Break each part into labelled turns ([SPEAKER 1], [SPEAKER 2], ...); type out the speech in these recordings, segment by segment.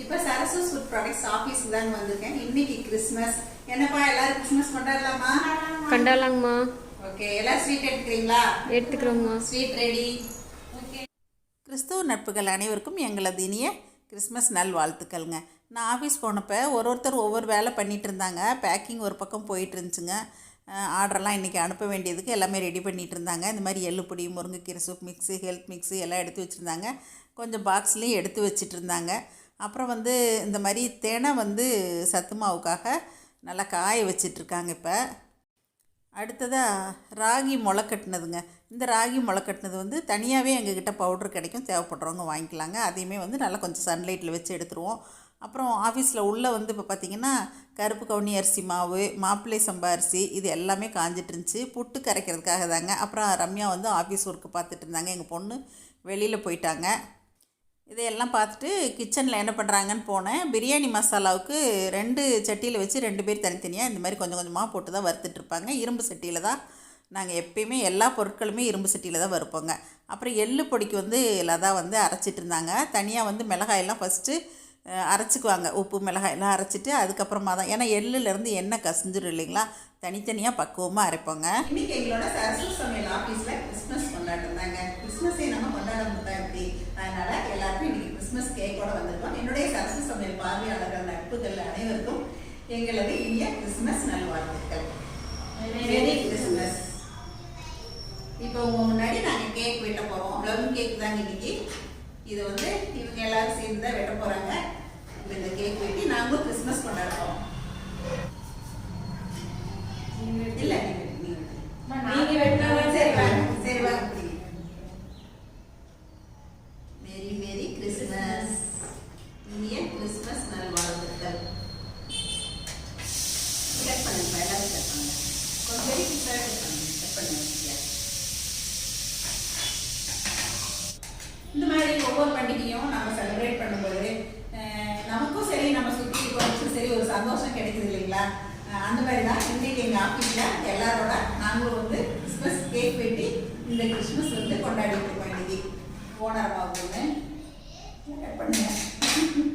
[SPEAKER 1] இப்போ Sarasu food products ஆஃபீஸ்க்கு தாங்க வந்திருக்கேன். இன்னைக்கு கிறிஸ்மஸ். என்னப்பா எல்லாரும் கிறிஸ்மஸ் கொண்டாடலாமா?
[SPEAKER 2] கொண்டாடலாங்கம்மா
[SPEAKER 1] ஓகே எல்லாரும் ஸ்வீட் எடுத்துக்கிறீங்களா
[SPEAKER 2] எடுத்துக்கிறோங்கம்மா
[SPEAKER 1] ஸ்வீட் ரெடி ஓகே. கிறிஸ்துவ நட்புகள் அனைவருக்கும் எங்களது இனிய கிறிஸ்மஸ் நல் வாழ்த்துக்கள்ங்க. நான் ஆஃபீஸ் போனப்போ ஒரு ஒருத்தர் ஒவ்வொரு வேலை பண்ணிட்டு இருந்தாங்க. பேக்கிங் ஒரு பக்கம் போயிட்டு இருந்துச்சுங்க. ஆர்டர்லாம் இன்றைக்கி அனுப்ப வேண்டியதுக்கு எல்லாமே ரெடி பண்ணிட்டு இருந்தாங்க. இந்த மாதிரி எள்ளுப்பொடி முருங்கைக்கீரை சூப் மிக்ஸு ஹெல்த் மிக்ஸு எல்லாம் எடுத்து வச்சுருந்தாங்க. கொஞ்சம் பாக்ஸ்லேயும் எடுத்து வச்சிட்டு இருந்தாங்க. அப்புறம் வந்து இந்த மாதிரி தேனை வந்து சத்து மாவுக்காக நல்லா காய வச்சிட்ருக்காங்க இப்போ. அடுத்ததாக ராகி முளைக்கட்டினதுங்க இந்த ராகி முளைக்கட்டினது வந்து தனியாகவே எங்ககிட்ட பவுட்ரு கிடைக்கும். தேவைப்படுறவங்க வாங்கிக்கலாங்க. அதையுமே வந்து நல்லா கொஞ்சம் சன்லைட்டில் வச்சு எடுத்துருவோம். அப்புறம் ஆஃபீஸில் உள்ளே வந்து இப்போ பார்த்திங்கன்னா கருப்பு கவுனி அரிசி மாவு மாப்பிள்ளை சம்பா அரிசி இது எல்லாமே காஞ்சிட்டு இருந்துச்சு புட்டு கரைக்கிறதுக்காக தாங்க. அப்புறம் ரம்யா வந்து ஆஃபீஸ் ஒர்க்கு பார்த்துட்டு இருந்தாங்க எங்கள் பொண்ணு வெளியில் போயிட்டாங்க. இதையெல்லாம் பார்த்துட்டு கிச்சனில் என்ன பண்ணுறாங்கன்னு போனேன். பிரியாணி மசாலாவுக்கு ரெண்டு சட்டியில் வச்சு ரெண்டு பேர் தனித்தனியாக இந்த மாதிரி கொஞ்சம் கொஞ்சமாக போட்டு தான் வறுத்துட்ருப்பாங்க இரும்பு சட்டியில் தான் நாங்கள் எப்பயுமே எல்லா பொருட்களுமே இரும்பு சட்டியில் தான் வறுப்போங்க. அப்புறம் எள்ளு பொடிக்கு வந்து லதா வந்து அரைச்சிட்டு இருந்தாங்க. தனியாக வந்து மிளகாயெல்லாம் ஃபஸ்ட்டு அரைச்சிக்குவாங்க. உப்பு மிளகாயெல்லாம் அரைச்சிட்டு அதுக்கப்புறமா தான். ஏன்னா எள்ளுலேருந்து எண்ணெய் கசிஞ்சிடும் இல்லைங்களா? தனித்தனியாக பக்குவமாக அரைப்போங்க. இன்றைக்கி எங்களோட சமையல் ஆஃபீஸில் கிறிஸ்மஸ் கொண்டாடுறாங்க கிறிஸ்மஸை நம்ம கொண்டாட தான் எப்படி அதனால எல்லாருக்கும் இன்னைக்கு கிறிஸ்மஸ் கேக்கோட வந்திருக்கோம். என்னுடைய சரசு சமையல் பார்வையாளர்கள் நட்புகள் அனைவருக்கும் எங்களது இனிய கிறிஸ்மஸ் நல்வாழ்த்துக்கள். மேரி கிறிஸ்மஸ் இப்போ உங்க முன்னாடி நாங்கள் கேக் வெட்ட போறோம். லவ் கேக் தாங்க இன்னைக்கு. இது வந்து இவங்க எல்லாரும் சேர்ந்து தான் வெட்ட போறாங்க. இந்த கேக் வெட்டி நாங்களும் கிறிஸ்மஸ் கொண்டாடுறோம். இல்லை நீங்க
[SPEAKER 3] நீங்க வெட்டினாலும்
[SPEAKER 1] சரி வாங்க சரி வாங்க பிடிங்க. மேரி மேரி கிறிஸ்மஸ் இனிய கிறிஸ்மஸ் நல்வாழ்த்துக்கள் கட் பண்ணுங்க எல்லாரும் கட் பண்ணுங்க கொஞ்சம் பெரிய பீஸாக கட் பண்ணுங்க கட் இந்த மாதிரி ஒவ்வொரு பண்டிகையும் நம்ம செலிப்ரேட் பண்ணும்போது நமக்கும் சரி நம்ம சுற்றி குறைச்சும் சரி ஒரு சந்தோஷம் கிடைக்குது இல்லைங்களா? அந்த மாதிரி தான் இன்றைக்கு எங்கள் ஆஃபீஸில் எல்லாரோட நாங்களும் வந்து கிறிஸ்மஸ் கேக் வெட்டி இந்த கிறிஸ்மஸ் வந்து கொண்டாடிட்டு இருக்கோம் இன்னைக்கு ஓனர் ஒன்று பண்ணுங்க?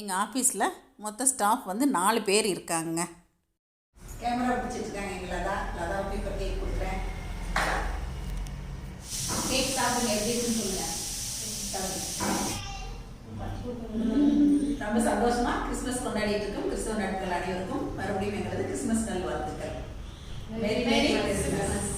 [SPEAKER 1] எங்கள் ஆஃபீஸில் மொத்த ஸ்டாஃப் வந்து நாலு பேர் இருக்காங்க. கேமரா பிடிச்சிருக்காங்க இருக்காங்க எங்க லதா. லதாவுக்கு இப்போ கேக் கொடுக்குறேன். கேக் சாப்பிடுங்க எப்படி இருக்குன்னு சொல்லுங்க. ரொம்ப சந்தோஷமாக கிறிஸ்மஸ் கொண்டாடிட்டு இருக்கோம். கிறிஸ்தவ நாட்கள் அனைவருக்கும் மறுபடியும் எங்களது கிறிஸ்மஸ் நல் வாழ்த்துக்கள் வெரி வெரி கிறிஸ்மஸ்